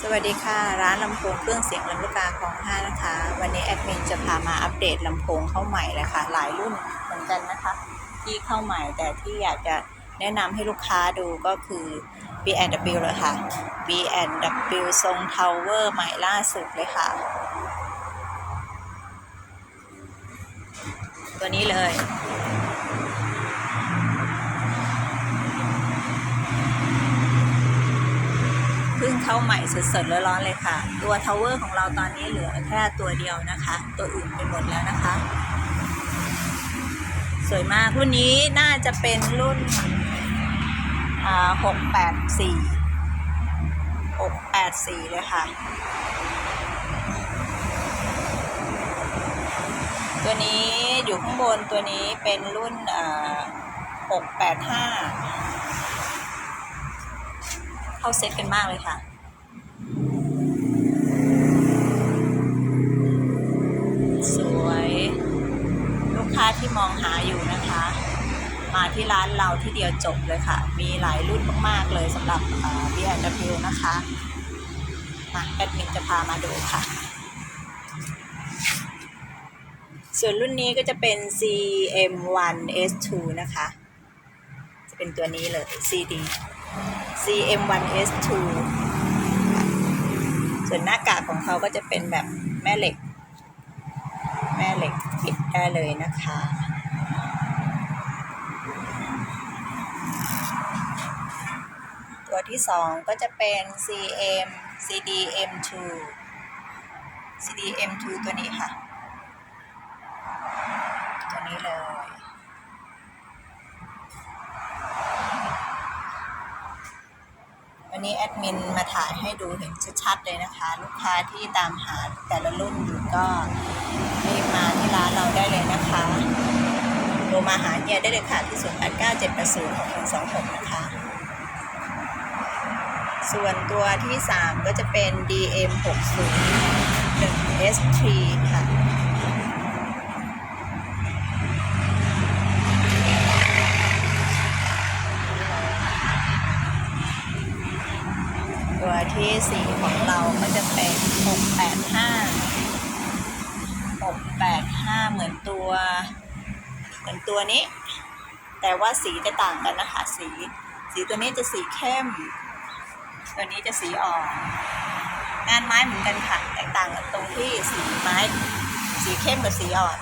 สวัสดีค่ะ ร้านลำโพงเครื่องเสียงลำลูกกาของห้านะคะ วันนี้แอดมินจะพามาอัปเดตลำโพงเข้าใหม่เลยค่ะ หลายรุ่นเหมือนกันนะคะ ที่เข้าใหม่แต่ที่อยากจะแนะนำให้ลูกค้าดูก็คือ B&W เลยค่ะ B&W ทรงทาวเวอร์ใหม่ล่าสุดเลยค่ะ ตัวนี้เลย เข้าใหม่สดๆร้อนๆเลยค่ะ ตัวทาวเวอร์ของเราตอนนี้เหลือแค่ตัวเดียวนะคะ ตัวอื่นไปหมดแล้วนะคะ สวยมากรุ่นนี้น่าจะเป็นรุ่นหกแปดสี่หกแปดสี่เลยค่ะ ตัวนี้อยู่ข้างบนตัวนี้เป็นรุ่นหกแปดห้าเข้าเซตกันมากเลยค่ะ ค้าที่มองหาอยู่นะคะ มาที่ร้านเราที่เดียวจบเลยค่ะ มีหลายรุ่นมากๆเลยสำหรับ B&W นะคะมาแอดมินจะพามาดูค่ะ ส่วนรุ่นนี้ก็จะเป็น CM1S2 นะคะ จะเป็นตัวนี้เลย CD CM1S2 ส่วนหน้ากากของเขาก็จะเป็นแบบแม่เหล็ก ม่เหล็กปิดได้เลยนะคะ ตัวที่สองก็จะเป็น CM CDM2 CDM2 ตัวนี้ค่ะ ตัวนี้เลย วันนี้แอดมินมาถ่ายให้ดูเห็นชัดๆเลยนะคะ ลูกค้าที่ตามหาแต่ละรุ่นอยู่ก็รีบมาที่ร้านเราได้เลยนะคะโทรมาหาเฮียได้เลยค่ะที่ 0 8 9 7 8 0 6 1 2 6 นะคะ ส่วนตัวที่ 3 ก็จะเป็น DM 6 0 1 S3 ค่ะ ตัวที่สี่ของเราก็จะเป็นหกแปดห้าหกแปดห้าเหมือนตัวเหมือน ตัวนี้ แต่ว่าสีจะต่างกันนะคะสี สีตัวนี้จะสีเข้ม ตัวนี้จะสีอ่อนงานไม้เหมือนกันค่ะ แตกต่างกันตรงที่สีไม้ สีเข้มกับสีอ่อน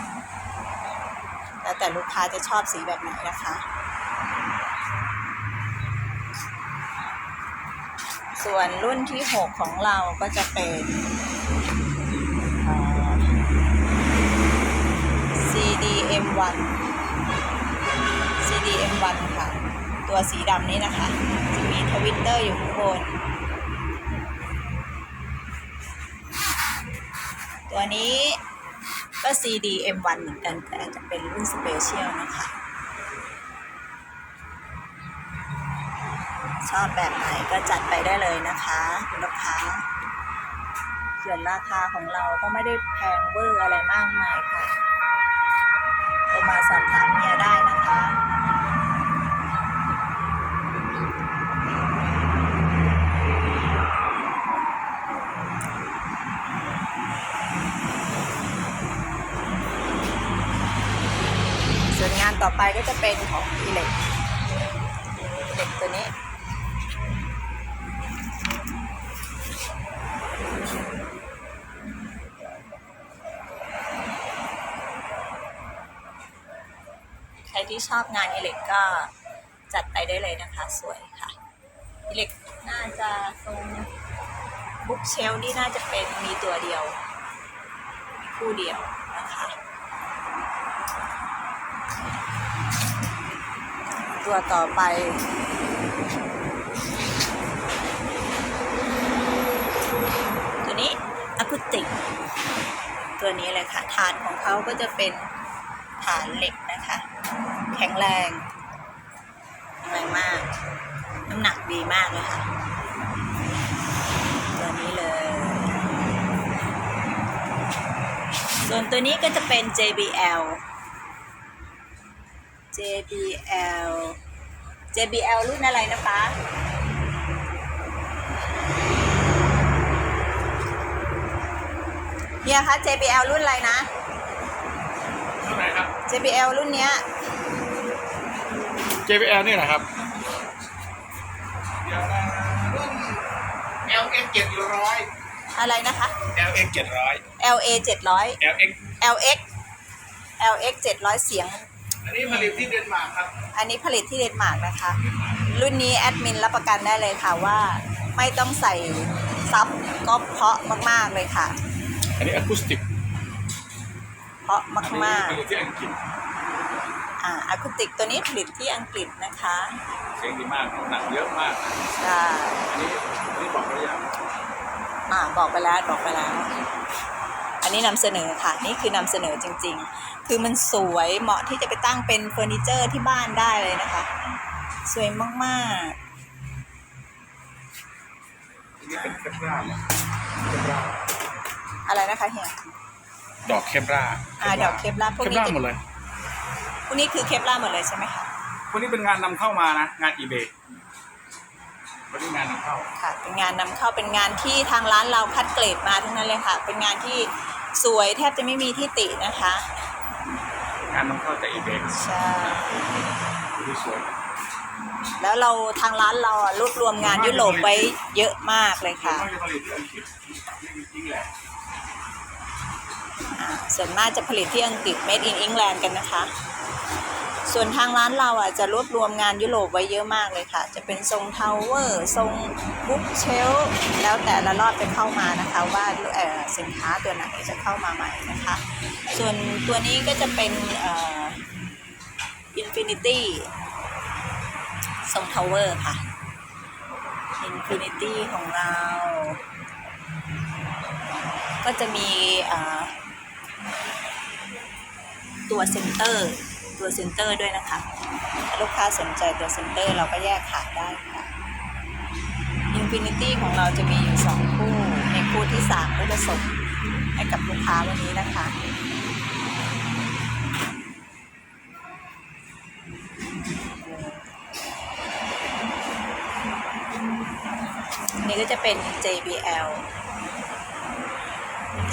แล้วแต่ลูกค้าจะชอบสีแบบไหนนะคะ ส่วนรุ่นที่ 6 ของเราก็จะเป็นเอ่อ CDM1 CDM1 ค่ะ ตัวสีดำนี้นะคะ จะมีทวิตเตอร์อยู่ข้างบน ตัวนี้ก็ CDM1 เหมือนกันแต่จะเป็นรุ่นสเปเชียลนะคะ ชอบแบบไหนก็จัดไปได้เลยนะคะคุณลูกค้าส่วนราคาของเราก็ไม่ได้แพงเวอร์อะไรมากมายค่ะโทรมาสอบถามเมียได้นะคะ ต่อไปก็จะเป็นของอิเล็กเด็กตัวนี้ใครที่ชอบงานอิเล็กก็จัดไปได้เลยนะคะ สวยค่ะอิเล็กน่าจะตรงบุ๊กเชลนี่น่าจะเป็นมีตัวเดียว คู่เดียวนะคะ ตัวต่อไป ตัวนี้อะคูติก ตัวนี้เลยค่ะฐานของเขาก็จะเป็นฐานเหล็กนะคะ แข็งแรงแข็งแรงมาก น้ำหนักดีมากเลยค่ะ ตัวนี้เลย ส่วนตัวนี้ก็จะเป็น JBL JBL JBL รุ่นอะไรนะป๊าฮียคะ JBL รุ่นอะไรนะ รุ่นไหนครับ JBL รุ่นเนี้ย JBL นี่แหละครับ เดี๋ยวนะรุ่น LX 700 อะไรนะคะ LX 700 LA 700 LX LX LX 700 เสียง อันนี้ผลิตที่เดนมาร์กครับ อันนี้ผลิตที่เดนมาร์กนะคะ รุ่นนี้แอดมินรับประกันได้เลยค่ะว่าไม่ต้องใส่ซับก็เพราะมาก ๆ เลยค่ะ อันนี้อะคูสติกเพราะมากผลิตที่อังกฤษๆอ่าอะคูติกตัวนี้ผลิตที่อังกฤษนะคะเสียงดีมากหนักเยอะมาก ใช่อันนี้อันนี้บอกไว้ยังอ่าบอกไปแล้วบอกไปแล้วอั นนี้นำเสนอค่ะ นี่คือนำเสนอจริง ๆ คือมันสวยเหมาะที่จะไปตั้งเป็นเฟอร์นิเจอร์ที่บ้านได้เลยนะคะ สวยมากอันนี้เป็นเคปราเนี่ยเคปราๆอะไรนะคะเฮียดอกเคปราอ่าดอกเคปลาร์พวกเคปนี้ราจะหมดเลยพวกนี้คือเคปลาร์หมดเลยใช่ไหมคะพวกนี้เป็นงานนำเข้ามานะงานอีเบย์พวกนี้งานนำเข้าค่ะเป็นงานนำเข้าเป็นงานที่ทางร้านเราคัดเกรดมาทั้งนั้นเลยค่ะ เป็นงานที่ สวยแทบจะไม่มีที่ตินะคะงานนำเข้าจากอีเบย์ใช่ดูสวยแล้วเราทางร้านเราอะรวบรวมงานยุโรปไว้เยอะมากเลยค่ะไม่ได้ผลิตที่อังกฤษจริงๆแหละอ่าส่วนมากจะผลิตที่อังกฤษ made in England กันนะคะ ส่วนทางร้านเราอะจะรวบรวมงานยุโรปไว้เยอะมากเลยค่ะ จะเป็นทรงทาวเวอร์ทรงบุ๊กเชลแล้วแต่ละรอบจะเข้ามานะคะว่าสินค้าตัวไหนจะเข้ามาใหม่นะคะ ส่วนตัวนี้ก็จะเป็นอ่อ Infinity ทรงทาวเวอร์ค่ะ Infinity ของเรา ก็จะมีตัวเซนเตอร์ ตัวเซนเตอร์ด้วยนะคะถ้าลูกค้าสนใจตัวเซนเตอร์เราก็แยกขายได้ค่ะ Infinity ของเราจะมีอยู่ 2 คู่ ในคู่ที่ 3 ก็จะส่งให้กับลูกค้าวันนี้นะคะนนี้ก็จะเป็น JBL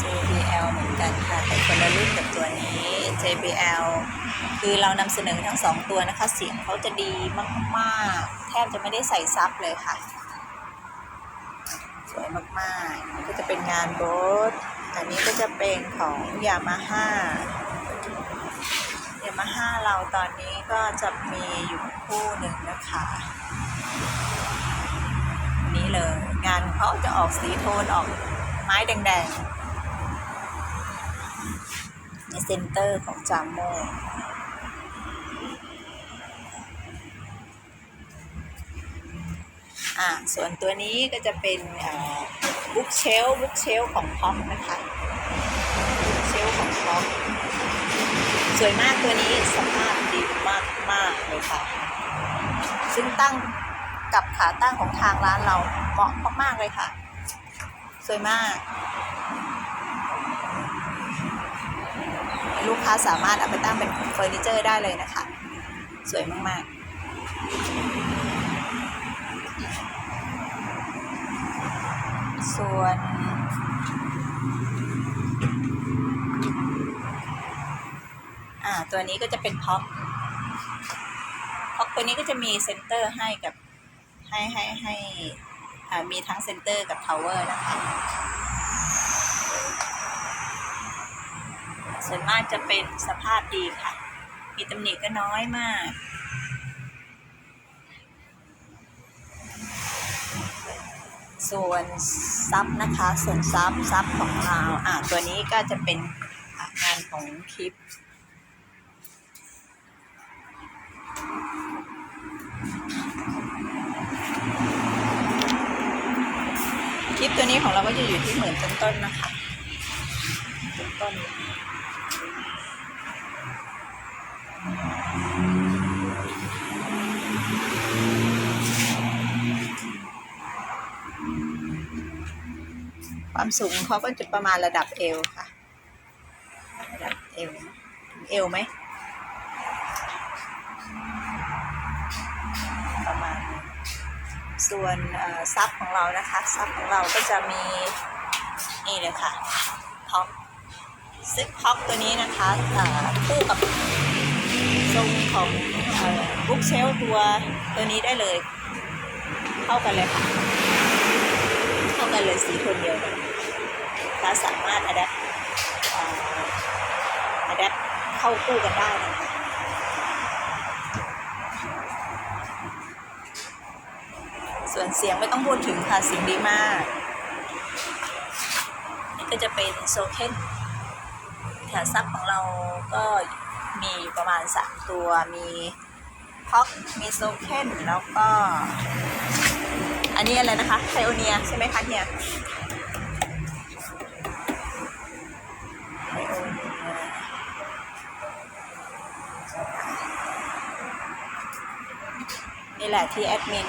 JBL เหมือนกันค่ะ แต่คนละรุ่นกับตัวนี้ JBL คือเรานำเสนอทั้งสองตัวนะคะ เสียงเขาจะดีมากๆ แทบจะไม่ได้ใส่ซับเลยค่ะ สวยมากๆก็จะเป็นงานโบสอันนี้ก็จะเป็นของยามาฮ่ายามาฮ่าเราตอนนี้ก็จะมีอยู่คู่หนึ่งนะคะนี้เลย งานเขาจะออกสีโทนออกไม้แดงๆในเซนเตอร์ของจามโม อ่าส่วนตัวนี้ก็จะเป็นบุ๊กเชลบุ๊กเชลของพ็อกนะคะบุ๊กเชลของพ็อกสวยมากตัวนี้สภาพดีมากมากเลยค่ะ ซึ่งตั้งกับขาตั้งของทางร้านเราเหมาะมากๆเลยค่ะ สวยมาก ลูกค้าสามารถเอาไปตั้งเป็นเฟอร์นิเจอร์ได้เลยนะคะ สวยมากๆ ส่วน อ่า ตัวนี้ก็จะเป็นพ็อปพ็อกตัวนี้ก็จะมีเซนเตอร์ให้กับ ให้ให้ให้อ่า มีทั้งเซนเตอร์กับทาวเวอร์นะคะ ส่วนมากจะเป็นสภาพดีค่ะ มีตำหนิก็น้อยมาก ส่วนซับนะคะ ส่วนซับซับของเราอ่าตัวนี้ก็จะเป็นงานของคลิปคลิปตัวนี้ของเราก็จะอยู่ที่หมื่นต้นๆนะคะต้นๆ ความสูงเขาก็จะประมาณระดับเอวค่ะ ระดับเอวถึงเอวไหมประมาณส่วนซับของเรานะคะซับของเราก็จะมีนี่เลยค่ะท็อปซึกพ็อกตัวนี้นะคะคู่กับทรงของบุ๊กเชลตัวตัวนี้ได้เลย เข้ากันเลยค่ะ เข้ากันเลยสีโทนเดียวกัน เราสามารถอัดแอปอัดแอปเข้าคู่กันได้นะคะส่วนเสียงไม่ต้องพูดถึงค่ะเสียงดีมากนี่ก็จะเป็นโซเคนค่ะซับของเราก็มีประมาณสามตัวมีพ็อกมีโซเคนแล้วก็ อันนี้อะไรนะคะไพโอเนียใช่ไหมคะเนี่ยไพโอเนีย นี่แหละที่แอดมิน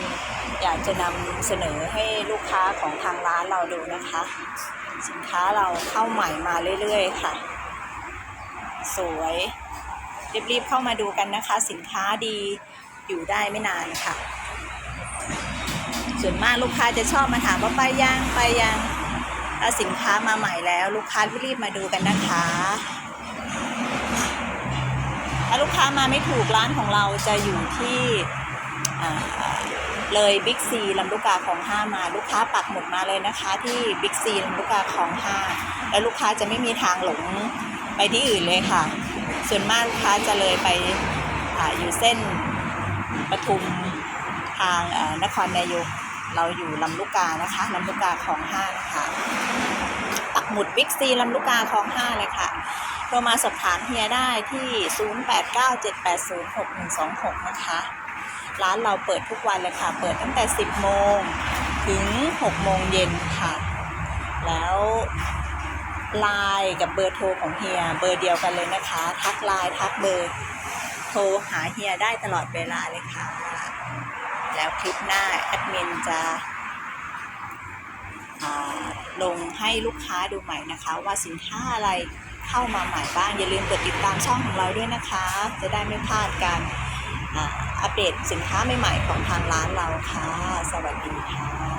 อยากจะนำเสนอให้ลูกค้าของทางร้านเราดูนะคะ สินค้าเราเข้าใหม่มาเรื่อยๆค่ะ สวยรีบๆเข้ามาดูกันนะคะ สินค้าดีอยู่ได้ไม่นานค่ะ ส่วนมากลูกค้าจะชอบมาถามว่าไปยังไปยังถ้าสินค้ามาใหม่แล้ว ลูกค้ารีบมาดูกันนะคะถ้าลูกค้ามาไม่ถูกร้านของเราจะอยู่ที่ เลยบิ๊กซีลำลูกกาของห้ามาลูกค้าปักหมุดมาเลยนะคะ ที่บิ๊กซีลำลูกกาของห้าแล้วลูกค้าจะไม่มีทางหลงไปที่อื่นเลยค่ะ ส่วนมากลูกค้าจะเลยไปออยู่เส้นปทุมทางนครนายกเราอยู่ลำลูกกานะคะลำลูกกาของห้านะคะปักหมุดบิ๊กซีลำลูกกาของห้าเลยค่ะโทรมาสอบถามเฮียได้ที่ 0897806126 นะคะ ร้านเราเปิดทุกวันเลยค่ะ เปิดตั้งแต่ 10 โมงถึง 6 โมงเย็นค่ะ แล้วไลน์กับเบอร์โทรของเฮีย เบอร์เดียวกันเลยนะคะ ทักไลน์ทักเบอร์ โทรหาเฮียได้ตลอดเวลาเลยค่ะ แล้วคลิปหน้าแอดมินจะลงให้ลูกค้าดูใหม่นะคะ ว่าสินค้าอะไรเข้ามาใหม่บ้าง อย่าลืมกดติดตามช่องของเราด้วยนะคะ จะได้ไม่พลาดการอ่า อัปเดตสินค้าใหม่ๆของทางร้านเราค่ะ สวัสดีค่ะ